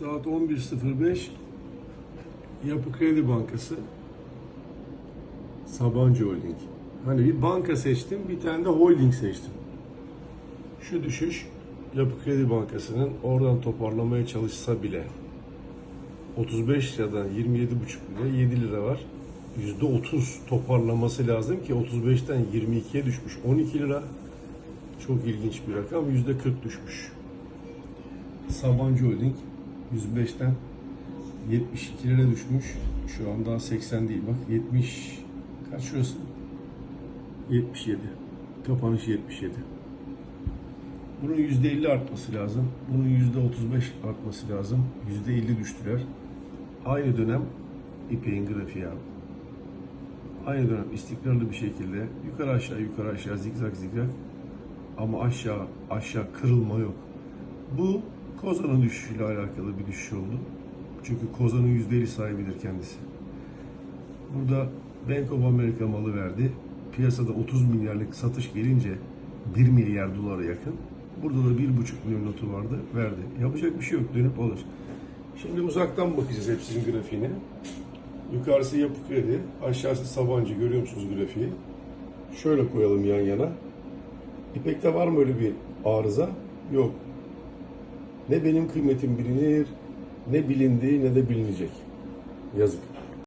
Saat 11.05 Yapı Kredi Bankası Sabancı Holding. Hani bir banka seçtim, bir tane de holding seçtim. Şu düşüş Yapı Kredi Bankası'nın oradan toparlamaya çalışsa bile 35 liradan 27,5 lira 7 lira var. %30 toparlaması lazım ki 35'ten 22'ye düşmüş 12 lira. Çok ilginç bir rakam. %40 düşmüş. Sabancı Holding 105'ten 72 lira düşmüş. Şu an daha 80 değil bak 70 kaç şurası? 77. Kapanış 77. Bunun %50 artması lazım. Bunun %35 artması lazım. %50 düştüler. Aynı dönem İpek'in grafiği abi. Aynı dönem istikrarlı bir şekilde yukarı aşağı yukarı aşağı zigzag zigzag ama aşağı aşağı kırılma yok. Bu Kozan'ın düşüşüyle alakalı bir düşüş oldu. Çünkü Kozan'ın %50 sahibidir kendisi. Burada Bank of America malı verdi. Piyasada 30 milyarlık satış gelince 1 milyar dolara yakın. Burada da 1,5 milyon notu vardı, verdi. Yapacak bir şey yok, dönüp alır. Şimdi uzaktan bakacağız hepsinin grafiğine. Yukarısı Yapı Kredi, aşağısı Sabancı. Görüyor musunuz grafiği? Şöyle koyalım yan yana. İpek'te var mı öyle bir arıza? Yok. Ne benim kıymetim bilinir, ne bilindi, ne de bilinecek. Yazık.